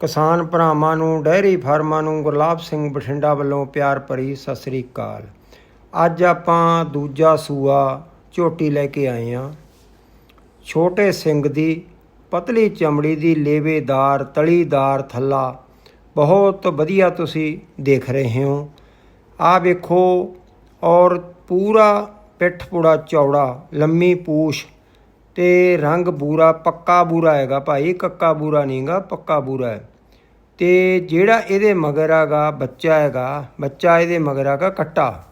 ਕਿਸਾਨ ਭਰਾਵਾਂ ਨੂੰ ਡੈਰੀ ਫਾਰਮਾਂ ਨੂੰ ਗੁਰਲਾਬ ਸਿੰਘ ਬਠਿੰਡਾ ਵੱਲੋਂ ਪਿਆਰ ਭਰੀ ਸਤਿ ਸ੍ਰੀ ਅਕਾਲ। ਅੱਜ ਆਪਾਂ ਦੂਜਾ ਸੂਆ, ਝੋਟੀ ਲੈ ਕੇ ਆਏ ਹਾਂ। ਛੋਟੇ ਸਿੰਘ ਦੀ, ਪਤਲੀ ਚਮੜੀ ਦੀ ਲੇਵੇਦਾਰ, ਤਲੀਦਾਰ ਥੱਲਾ। ਬਹੁਤ ਵਧੀਆ ਤੁਸੀਂ ਦੇਖ ਰਹੇ ਹੋ। ਆ ਵੇਖੋ ਔਰ ਪੂਰਾ ਪਿੱਠ ਪੂੜਾ ਚੌੜਾ, ਲੰਮੀ ਪੂਛ ਤੇ ਰੰਗ ਬੂਰਾ, ਪੱਕਾ ਬੂਰਾ ਹੈਗਾ ਭਾਈ, ਕੱਕਾ ਬੂਰਾ ਨਹੀਂਗਾ ਪੱਕਾ ਬੂਰਾ ਹੈ। ਤੇ ਜਿਹੜਾ ਇਹਦੇ ਮਗਰ ਹੈਗਾ, ਬੱਚਾ ਹੈਗਾ, ਬੱਚਾ ਇਹਦੇ ਮਗਰ ਹੈਗਾ ਕੱਟਾ।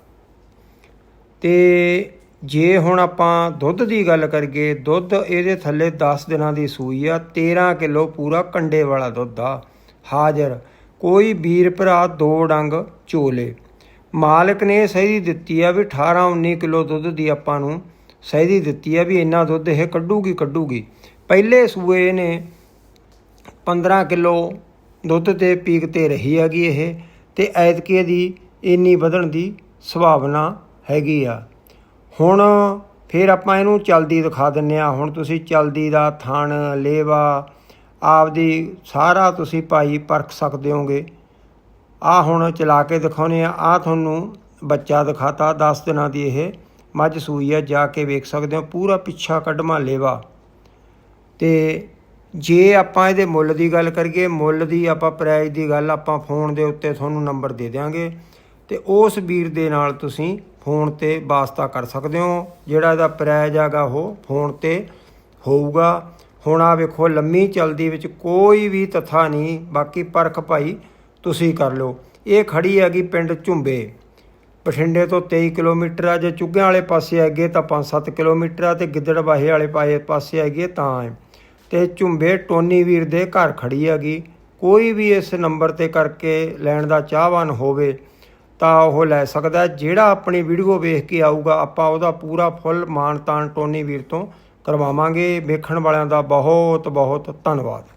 ਤੇ ਜੇ ਹੁਣ ਆਪਾਂ ਦੁੱਧ ਦੀ ਗੱਲ ਕਰੀਏ, ਦੁੱਧ ਇਹਦੇ ਥੱਲੇ 10 ਦਿਨਾਂ ਦੀ ਸੂਈ ਆ 13 ਕਿਲੋ ਪੂਰਾ ਕੰਡੇ ਵਾਲਾ ਦੁੱਧ ਆ। ਹਾਜ਼ਰ, ਕੋਈ ਵੀਰ ਭਰਾ ਦੋ ਡੰਗ ਚੋਲੇ। ਮਾਲਕ ਨੇ ਸਹੀ ਦਿੱਤੀ ਆ ਵੀ 18 19 ਕਿਲੋ ਦੁੱਧ ਦੀ ਆਪਾਂ ਨੂੰ ਸਹਿਦੀ ਦਿੱਤੀ ਆ ਵੀ ਇੰਨਾ ਦੁੱਧ ਇਹ ਕੱਢੂਗੀ ਕੱਢੂਗੀ। ਪਹਿਲੇ ਸੂਏ ਨੇ 15 ਕਿਲੋ ਦੁੱਧ ਤੇ ਪੀਕ ਤੇ ਰਹੀ ਹੈਗੀ ਇਹ ਤੇ ਐਤਕੀ ਦੀ ਇੰਨੀ ਵਧਣ ਦੀ ਸੰਭਾਵਨਾ ਹੈਗੀ ਆ। ਹੁਣ ਫਿਰ ਆਪਾਂ ਇਹਨੂੰ ਚਲਦੀ ਦਿਖਾ ਦਿੰਨੇ ਆ। ਹੁਣ ਤੁਸੀਂ ਚਲਦੀ ਦਾ ਥਣ, ਲੇਵਾ, ਆਪਦੀ ਸਾਰਾ ਤੁਸੀਂ ਭਾਈ ਪਰਖ ਸਕਦੇ ਹੋਗੇ। ਆ ਹੁਣ ਚਲਾ ਕੇ ਦਿਖਾਉਨੇ ਆ। ਆ ਤੁਹਾਨੂੰ ਬੱਚਾ ਦਿਖਾਤਾ 10 ਦਿਨਾਂ ਦੀ ਇਹ ਮੱਝ ਸੂਈ ਹੈ ਜਾ ਕੇ ਵੇਖ ਸਕਦੇ ਹੋ, ਪੂਰਾ ਪਿੱਛਾ ਕੱਢਮਾ ਲੇਵਾ ਤੇ ਜੇ ਆਪਾਂ ਇਹਦੇ ਮੁੱਲ ਦੀ ਗੱਲ ਕਰੀਏ, ਮੁੱਲ ਦੀ ਆਪਾਂ ਪ੍ਰਾਈਸ ਦੀ ਗੱਲ, ਆਪਾਂ ਫੋਨ ਦੇ ਉੱਤੇ ਤੁਹਾਨੂੰ ਨੰਬਰ ਦੇ ਦਿਆਂਗੇ। ਤੇ ਉਸ ਵੀਰ ਦੇ ਨਾਲ ਤੁਸੀਂ ਫੋਨ ਤੇ ਵਾਸਤਾ ਕਰ ਸਕਦੇ ਹੋ। ਜਿਹੜਾ ਇਹਦਾ ਪ੍ਰਾਈਸ ਹੈਗਾ, ਉਹ ਫੋਨ ਤੇ ਹੋਊਗਾ। ਹੁਣ ਆ ਵੇਖੋ, ਲੰਮੀ ਚਲਦੀ ਵਿੱਚ ਕੋਈ ਵੀ ਤਥਾ ਨਹੀਂ, ਬਾਕੀ ਪਰਖ ਭਾਈ ਤੁਸੀਂ ਕਰ ਲਓ। ਇਹ ਖੜੀ ਹੈਗੀ ਪਿੰਡ ਝੁੰਬੇ। ਬਠਿੰਡੇ ਤੋਂ 23 ਕਿਲੋਮੀਟਰ ਆ, ਜੇ ਚੁੱਗਿਆਂ ਵਾਲੇ ਪਾਸੇ ਹੈਗੇ ਤਾਂ 5-7 ਕਿਲੋਮੀਟਰ ਆ, ਤੇ ਗਿੱਦੜਬਾਹੇ ਵਾਲੇ ਪਾਏ ਪਾਸੇ ਹੈਗੇ ਤਾਂ ਹੈ। ਤੇ ਝੁੰਬੇ ਟੋਨੀ ਵੀਰ ਦੇ ਘਰ ਖੜੀ ਹੈਗੀ। ਕੋਈ ਵੀ ਇਸ ਨੰਬਰ ਤੇ ਕਰਕੇ ਲੈਣ ਦਾ ਚਾਹਵਾਨ ਹੋਵੇ ਤਾਂ ਉਹ ਲੈ ਸਕਦਾ ਜਿਹੜਾ ਆਪਣੀ ਵੀਡੀਓ ਵੇਖ ਕੇ ਆਊਗਾ, ਆਪਾਂ ਉਹਦਾ ਪੂਰਾ ਫੁੱਲ ਮਾਣ ਤਾਣ ਟੋਨੀ ਵੀਰ ਤੋਂ ਕਰਵਾਵਾਂਗੇ। ਵੇਖਣ ਵਾਲਿਆਂ ਦਾ ਬਹੁਤ ਬਹੁਤ ਧੰਨਵਾਦ।